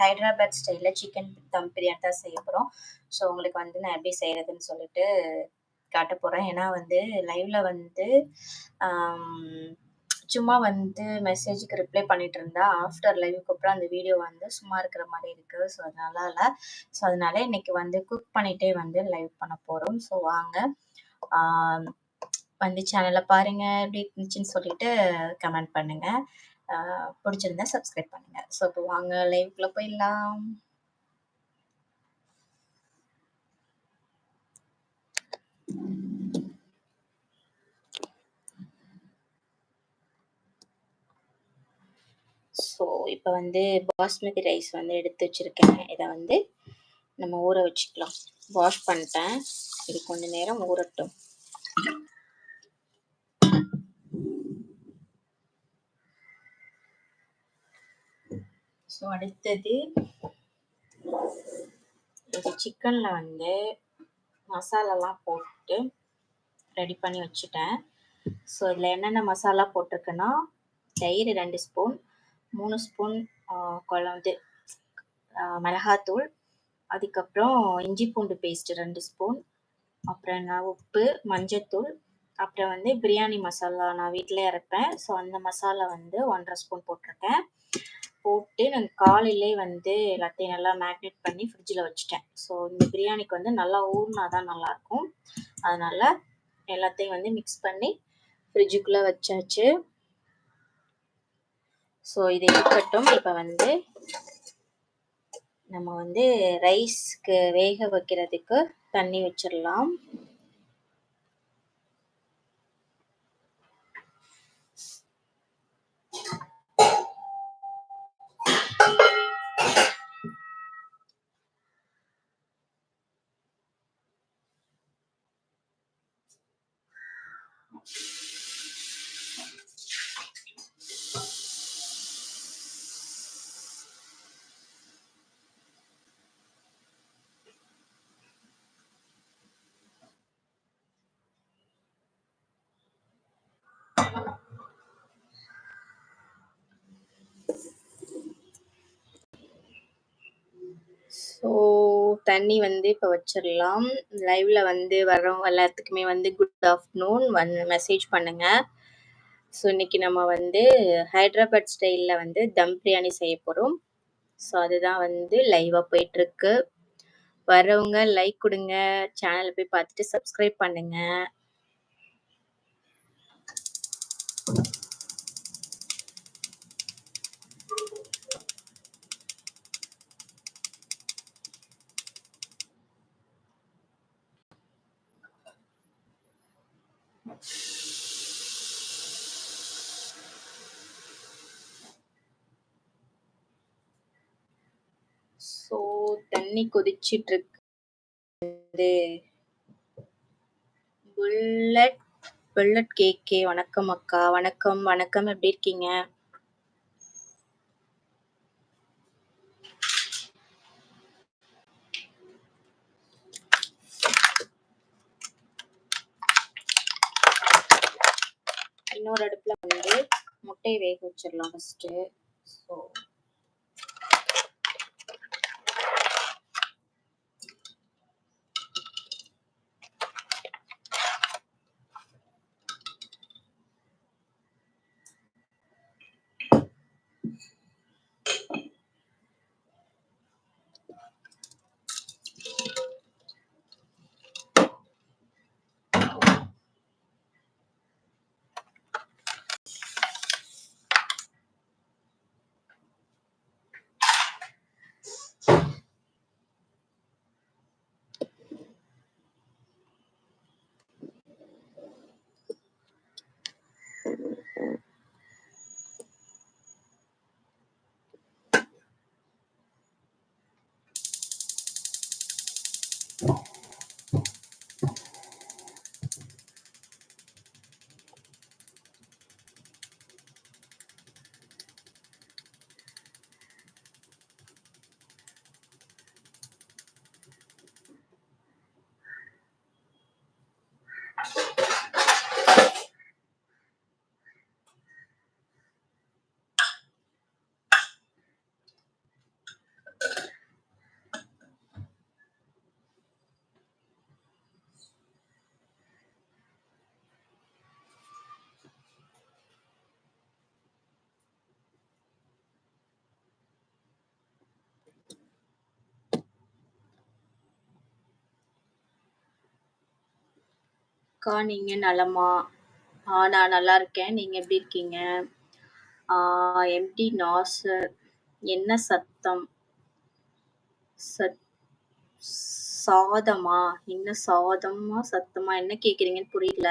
ஹைதராபாத் ஸ்டைலில் சிக்கன் தம் பிரியாணி தான் செய்ய போகிறோம் ஸோ உங்களுக்கு வந்து நான் எப்படி செய்கிறதுன்னு சொல்லிட்டு காட்ட போகிறேன் ஏன்னா வந்து லைவில் வந்து சும்மா வந்து மெசேஜுக்கு ரிப்ளை பண்ணிட்டு இருந்தா ஆஃப்டர் லைவுக்கு அப்புறம் அந்த வீடியோ வந்து சும்மா இருக்கிற மாதிரி இருக்குது ஸோ அதனால இல்லை. ஸோ அதனால இன்னைக்கு வந்து குக் பண்ணிட்டே வந்து லைவ் பண்ண போகிறோம் ஸோ வாங்க. வந்து சேனலை பாருங்க. எப்படி இருந்துச்சுன்னு சொல்லிட்டு கமெண்ட் பண்ணுங்க. பிடிச்சிருந்தா சப்ஸ்கிரைப் பண்ணுங்க. ஸோ இப்போ வாங்க லைவ்க்குள்ள போயிடலாம். ஸோ இப்போ வந்து பாஸ்மதி ரைஸ் வந்து எடுத்து வச்சிருக்கேன். இதை வந்து நம்ம ஊற வச்சுக்கலாம். வாஷ் பண்ணிட்டேன். இது கொஞ்ச நேரம் ஊறட்டும். ஸோ அடுத்தது இது சிக்கனில் வந்து மசாலாலாம் போட்டு ரெடி பண்ணி வச்சுட்டேன். ஸோ இதில் என்னென்ன மசாலா போட்டிருக்குன்னா தயிர் ரெண்டு ஸ்பூன் மூணு ஸ்பூன் குழம்பு மிளகாத்தூள் அதுக்கப்புறம் இஞ்சி பூண்டு பேஸ்ட் ரெண்டு ஸ்பூன் அப்புறம் என்ன உப்பு மஞ்சத்தூள் அப்புறம் வந்து பிரியாணி மசாலா நான் வீட்டிலே இருப்பேன் ஸோ அந்த மசாலா வந்து ஒன்றரை ஸ்பூன் போட்டிருக்கேன். போட்டு நான் காலையிலே வந்து எல்லாத்தையும் நல்லா மேக்னேட் பண்ணி ஃப்ரிட்ஜில் வச்சுட்டேன். ஸோ இந்த பிரியாணிக்கு வந்து நல்லா ஊறினா தான் நல்லாயிருக்கும். அதனால எல்லாத்தையும் வந்து மிக்ஸ் பண்ணி ஃப்ரிட்ஜுக்குள்ளே வச்சாச்சு. ஸோ இது இருக்கட்டும். இப்போ வந்து நம்ம வந்து ரைஸ்க்கு வேக வைக்கிறதுக்கு தண்ணி வச்சிடலாம் ஸோ தண்ணி வந்து இப்போ வச்சிடலாம் லைவ்ல வந்து வர்றவங்க எல்லாத்துக்குமே வந்து குட் ஆஃப்டர்நூன் ஒன் மெசேஜ் பண்ணுங்க. ஸோ இன்னைக்கு நம்ம வந்து ஹைதராபாத் ஸ்டைலில் வந்து தம் பிரியாணி செய்ய போகிறோம் ஸோ அதுதான் வந்து லைவாக போயிட்டுருக்கு. வர்றவங்க லைக் கொடுங்க. சேனலை போய் பார்த்துட்டு சப்ஸ்கிரைப் பண்ணுங்கள் ஸோ தண்ணி கொதிச்சிட்டு இருக்கு புல்லட் புல்லட் கேக்கே வணக்கம் அக்கா. வணக்கம். வணக்கம். எப்படி இருக்கீங்க? இன்னொரு அடுப்புல வந்து முட்டையை வேக வச்சிடலாம் ஃபர்ஸ்ட் ஸோ அக்கா நீங்க நலமா? ஆ நான் நல்லா இருக்கேன். நீங்க எப்படி இருக்கீங்க? ஆ எம்டி நாசர். என்ன சத்தம்? சத் சாதமா? என்ன சாதமா? சத்தமா? என்ன கேட்கிறீங்கன்னு புரியல.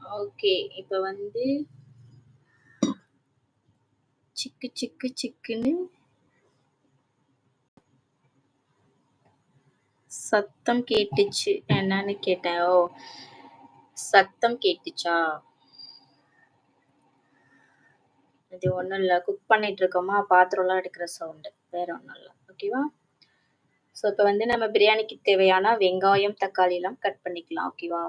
ஓகே. இப்போ வந்து சிக்கு சிக்கு சிக்குன்னு சத்தம் கேட்டுச்சு. என்னன்னு கேட்டேன். ஓ! சத்தம் கேட்டுச்சா? இது ஒண்ணும் இல்ல. குக் பண்ணிட்டு இருக்கோமா, பாத்திரம்லாம் எடுக்கிற சவுண்டு. வேற ஒண்ணும் இல்ல. ஓகேவா? ஸோ இப்போ வந்து நம்ம பிரியாணிக்கு தேவையான வெங்காயம், தக்காளிலாம் கட் பண்ணிக்கலாம். ஓகேவா?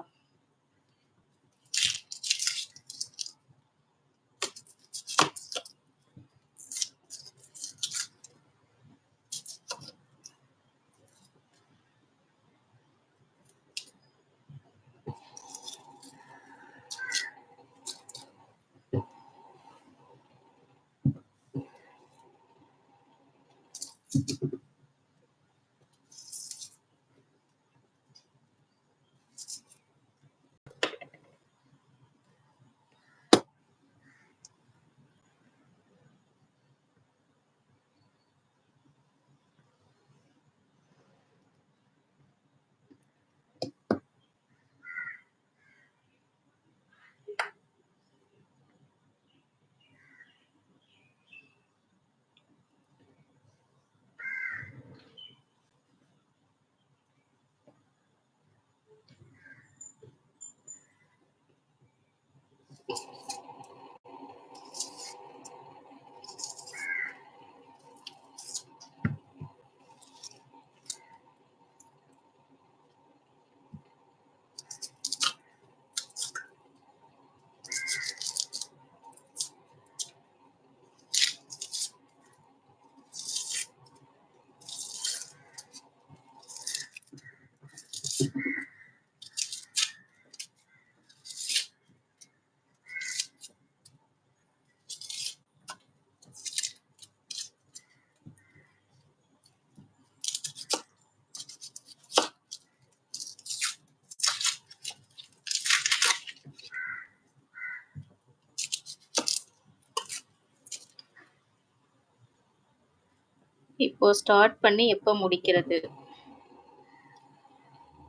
எப்போ ஸ்டார்ட் பண்ணி எப்போ முடிக்கிறது?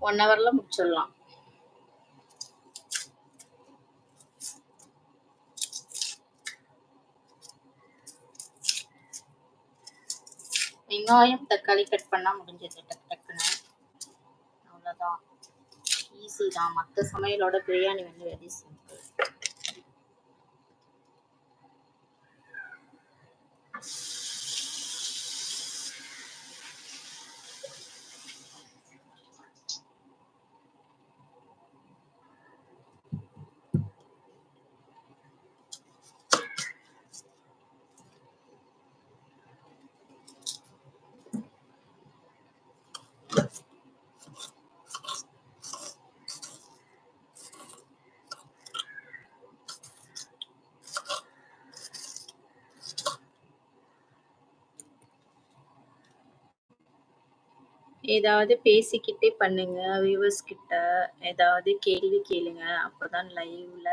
ஒன் ஹவர்ல முடிச்சிடலாம். வெங்காயம், தக்காளி கட் பண்ணால் முடிஞ்சது டக்கு டக்குன்னு. அவ்வளோதான். ஈஸி தான். மற்ற சமையலோட பிரியாணி வந்து வெரி சிம்பிள். ஏதாவது பேசிக்கிட்டே பண்ணுங்க. வியூவர்ஸ் கிட்ட ஏதாவது கேள்வி கேளுங்க. அப்பதான் லைவ்ல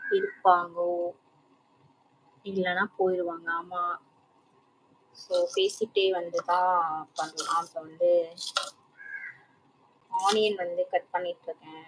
இருப்பாங்கோ. இல்லன்னா போயிருவாங்க. ஆமா. ஸோ பேசிட்டே வந்து தான் பண்ணலாம். இப்போ வந்து ஆனியன் வந்து கட் பண்ணிட்டு இருக்கேன்.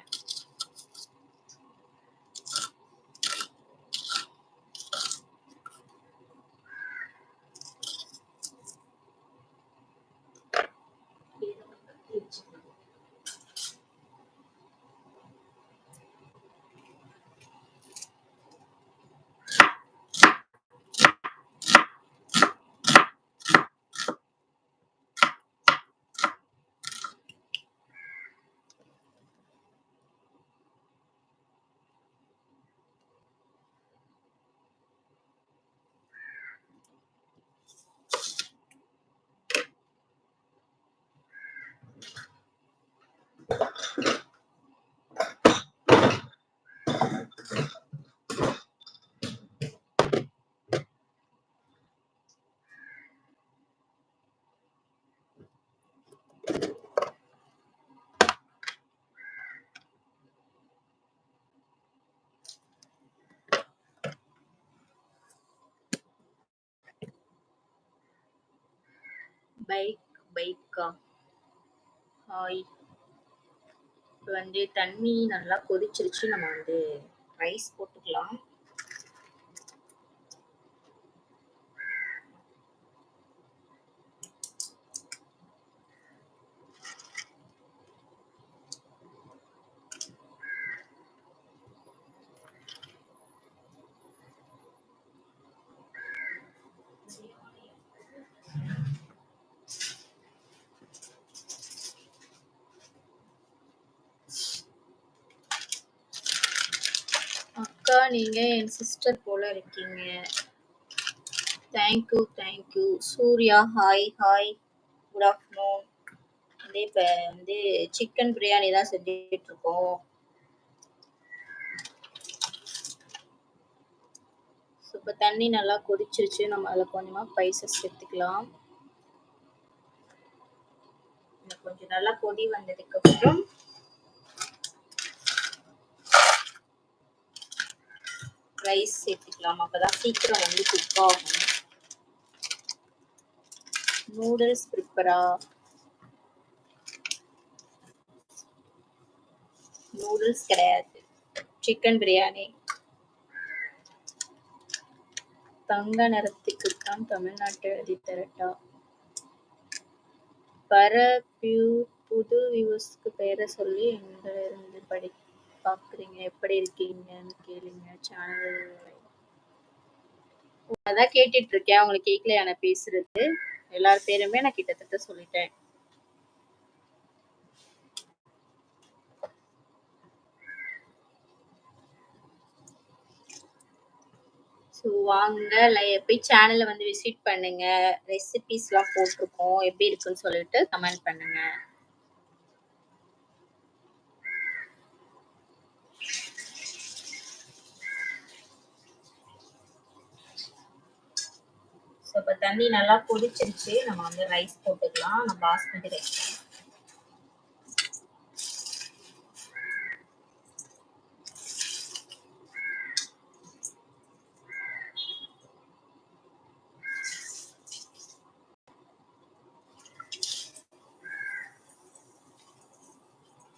பைக் பைக்கா? ஹாய். இப்போ வந்து தண்ணி நல்லா கொதிச்சிருச்சு. நம்ம வந்து ரைஸ் போட்டுக்கலாம். நீங்கள் என் சிஸ்டர் போல இருக்கீங்க. Thank you thank you Surya hi hi good afternoon வந்து இப்போ வந்து சிக்கன் பிரியாணி தான் செஞ்சிட்ருக்கோம் ஸோ இப்போ தண்ணி நல்லா கொதிச்சிருச்சு. நம்ம அதில் கொஞ்சமாக ஸ்பைசஸ் சேர்த்துக்கலாம். கொஞ்சம் நல்லா கொதி வந்ததுக்கு அப்புறம் ரைஸ் சேர்த்துக்கலாம். அப்பதான் சீக்கிரம் வந்து குக் ஆகும். நூடுல்ஸ் ப்ரிப்பரா நூடுல்ஸ் கிடையாது. சிக்கன் பிரியாணி தங்க நிறத்துக்கு தான் தமிழ்நாட்டு எழுதி தரட்டா. பர புது வியூஸ்க்கு பேரை சொல்லி எங்களிருந்து படி பாக்குறீங்க? எப்படி இருக்கீங்கன்னு கேளுங்க சேனல் அதான் கேட்டுட்டு இருக்கேன். உங்களுக்கு கேட்கல நான் பேசுறது. எல்லார் பேருமே நான் கிட்டத்தட்ட சொல்லிட்டேன். ஸோ வாங்க. லை- போய் சேனலை வந்து விசிட் பண்ணுங்க. ரெசிபிஸ்லாம் போட்டிருக்கோம். எப்படி இருக்குன்னு சொல்லிட்டு கமெண்ட் பண்ணுங்க. இப்போ தண்ணி நல்லா கொதிச்சிருச்சு நம்ம வந்து ரைஸ் போட்டுக்கலாம். நம்ம பாஸ்மதி ரைஸ்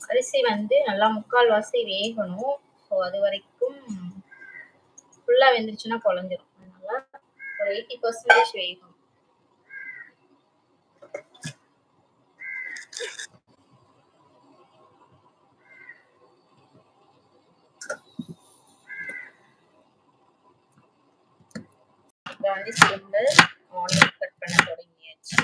அரிசி வந்து நல்லா முக்கால் வாசி வேகணும். ஸோ அது வரைக்கும் ஃபுல்லாக வெந்துருச்சுன்னா குழஞ்சிரும். ஒரு எயிட்டி பர்சன்டேஜ் வேகணும் இப்போ வந்து சிம்பிள் ஆனியன் கட் பண்ண தொடங்கியாச்சு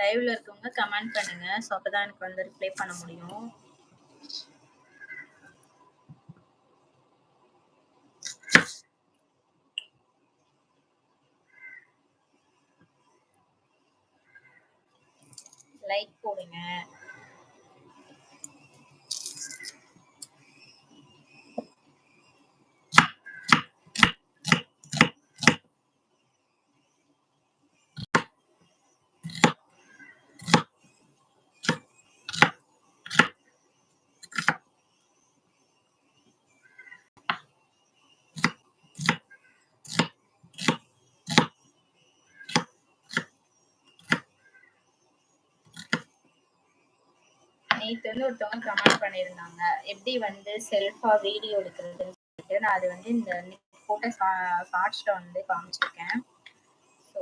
லைவ்ல இருக்கவங்க கமெண்ட் பண்ணுங்க. ஸோ அப்பதான் எனக்கு வந்து ரிப்ளை பண்ண முடியும். லைக் போடுங்க. நேற்று வந்து ஒருத்தவங்க கமெண்ட் பண்ணியிருந்தாங்க. எப்படி வந்து செல்ஃபா வீடியோ எடுக்கிறதுன்னு சொல்லிட்டு. நான் அது வந்து இந்த போட்ட ஷார்ட்ஸில் வந்து காமிச்சிருக்கேன். ஸோ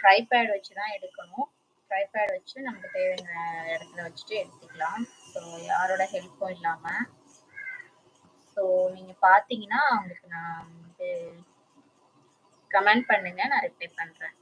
ட்ரைபேட் வச்சு தான் எடுக்கணும். ட்ரைபேட் வச்சு நமக்கு தேவையான இடத்துல வச்சுட்டு எடுத்துக்கலாம். ஸோ யாரோட ஹெல்ப்பும் இல்லாமல் ஸோ நீங்கள் பார்த்தீங்கன்னா உங்களுக்கு நான் வந்து கமெண்ட் பண்ணுங்கள் நான் ரிப்ளை பண்ணுறேன்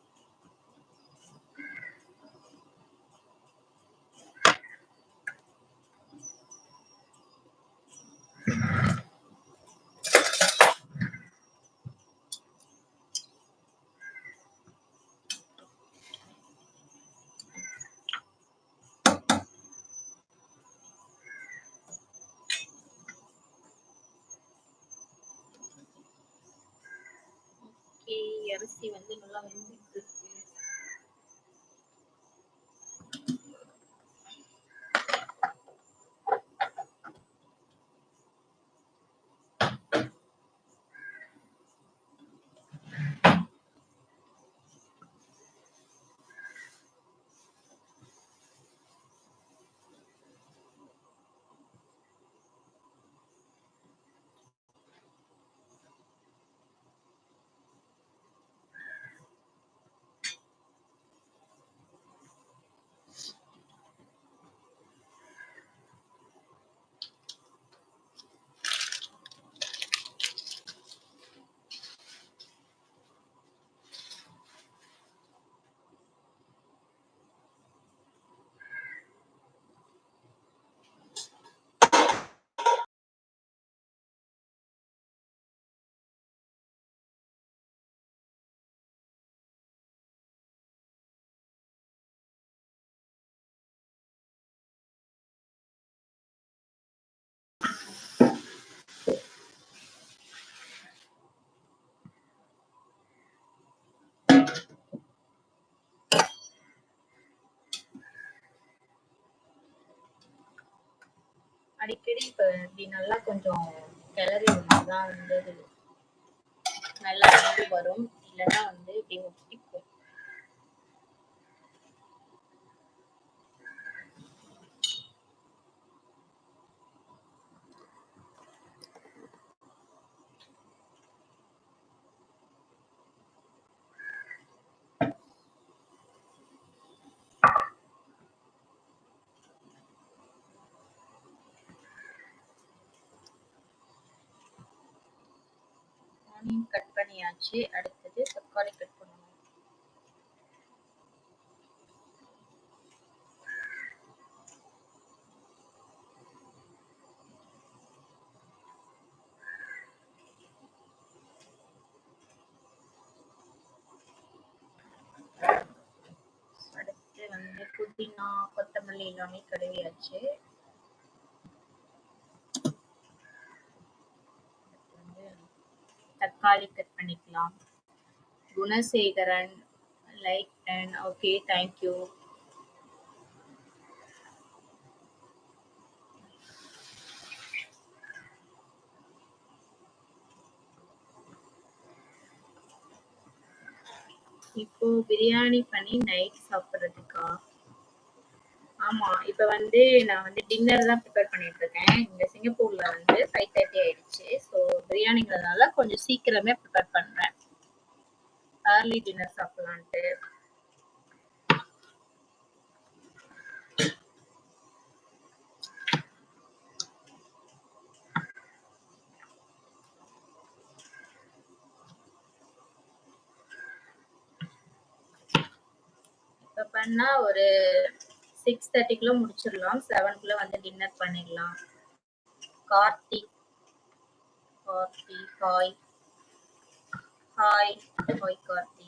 அடிக்கடி இப்போ இப்படி நல்லா கொஞ்சம் கிளறி தான் வந்து நல்லா வந்து வரும். இல்லைன்னா வந்து இப்படி ஆனியன் கட் பண்ணியாச்சு. அடுத்தது தக்காளி கட் பண்ணணும். அடுத்து வந்து புதினா கொத்தமல்லி எல்லாமே கழுவியாச்சு வந்து தக்காளி கட் பண்ணிக்கலாம். Gunasekaran like and okay thank you இப்போ பிரியாணி பண்ணி நைட் சாப்பிட்றதுக்கா? ஆமா இப்ப வந்து நான் வந்து டின்னர் தான் ப்ரிப்பேர் பண்ணிட்டு இருக்கேன் இங்க சிங்கப்பூர்ல வந்து ஃபைவ் தேர்ட்டி ஆயிடுச்சு. ஸோ பிரியாணிங்கிறதுனால கொஞ்சம் சீக்கிரமே ப்ரிப்பேர் பண்றேன். ஏர்லி டின்னர் சாப்பிடலான்ட்டு. இப்போ பண்ணா ஒரு சிக்ஸ் தேர்ட்டிக்குள்ள முடிச்சிடலாம். செவனுக்குள்ள வந்து டின்னர் பண்ணிடலாம். Karthik Karthi hi hi hi Karthi.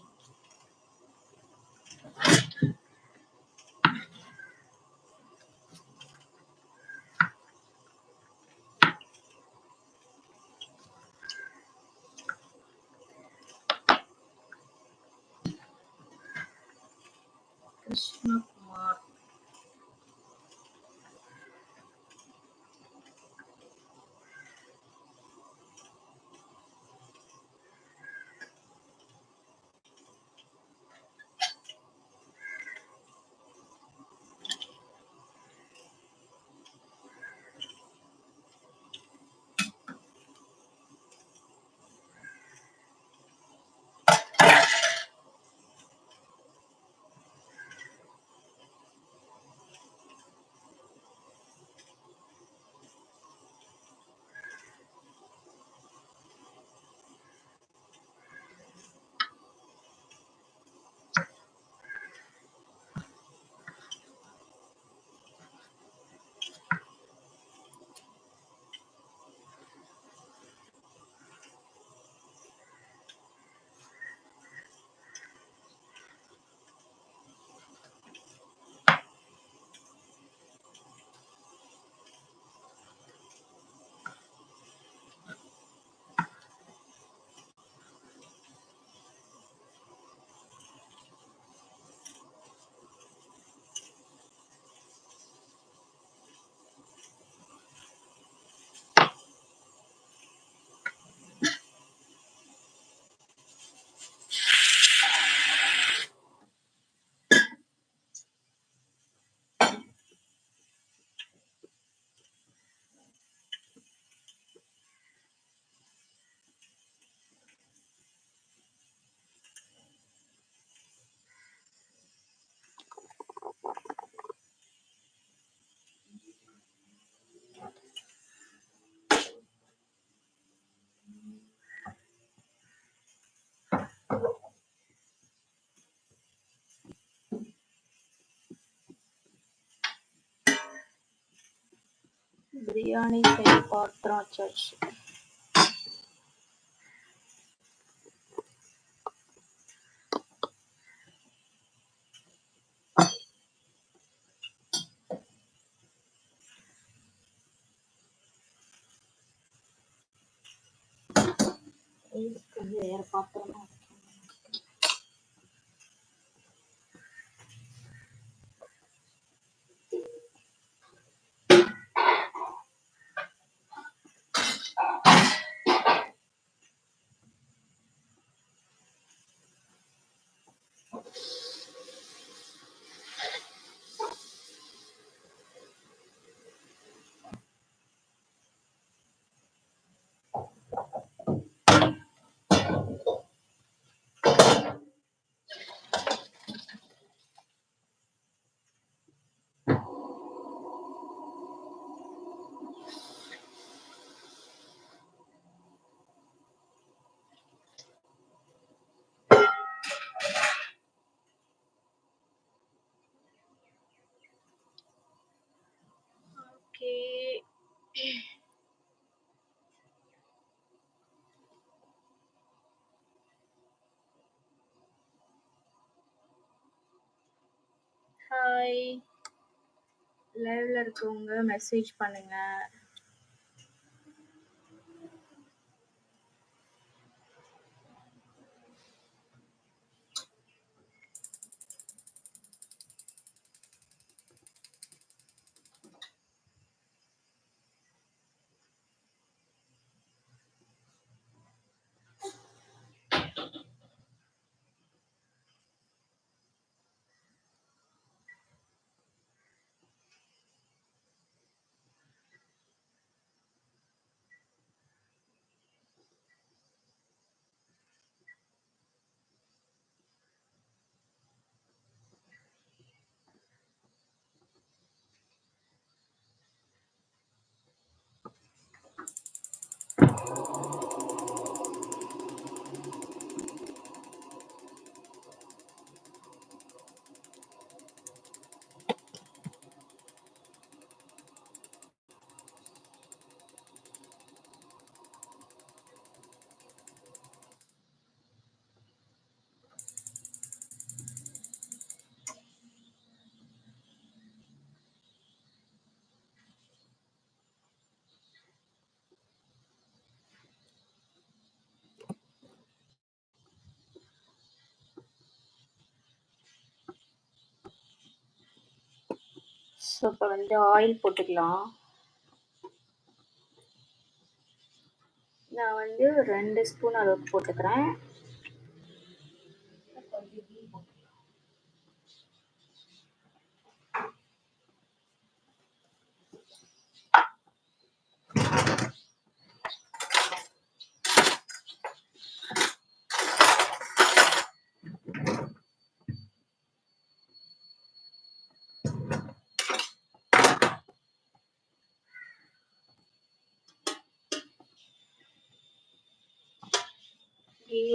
Krishnakumar biryani செய்ய பாத்திரம் வச்சாச்சு. பாய் லைவ்ல இருக்கவங்க மெசேஜ் பண்ணுங்க. ஸோ இப்போ வந்து ஆயில் போட்டுக்கலாம். நான் வந்து ரெண்டு ஸ்பூன் அளவுக்கு போட்டுக்கிறேன்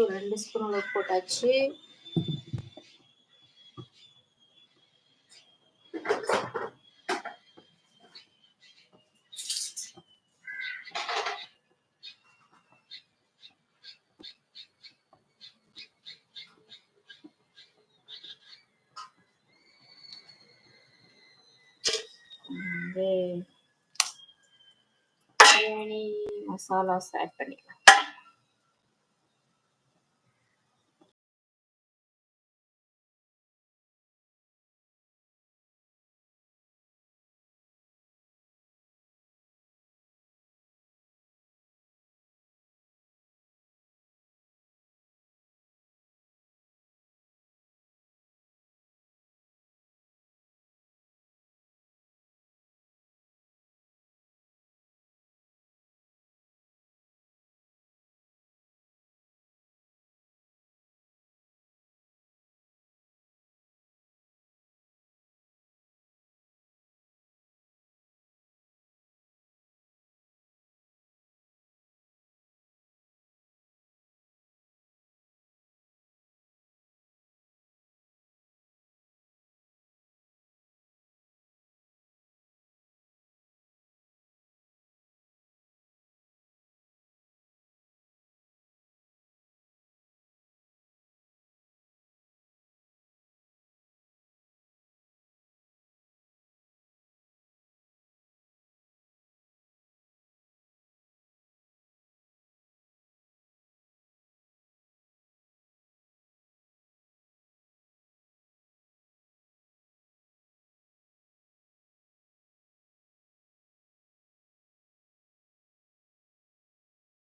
ஒரு ரெண்டு ஸ்பூன் அளவுக்கு போட்டாச்சு பிரியாணி மசாலாஸ் ஆட் பண்ணிக்கலாம்.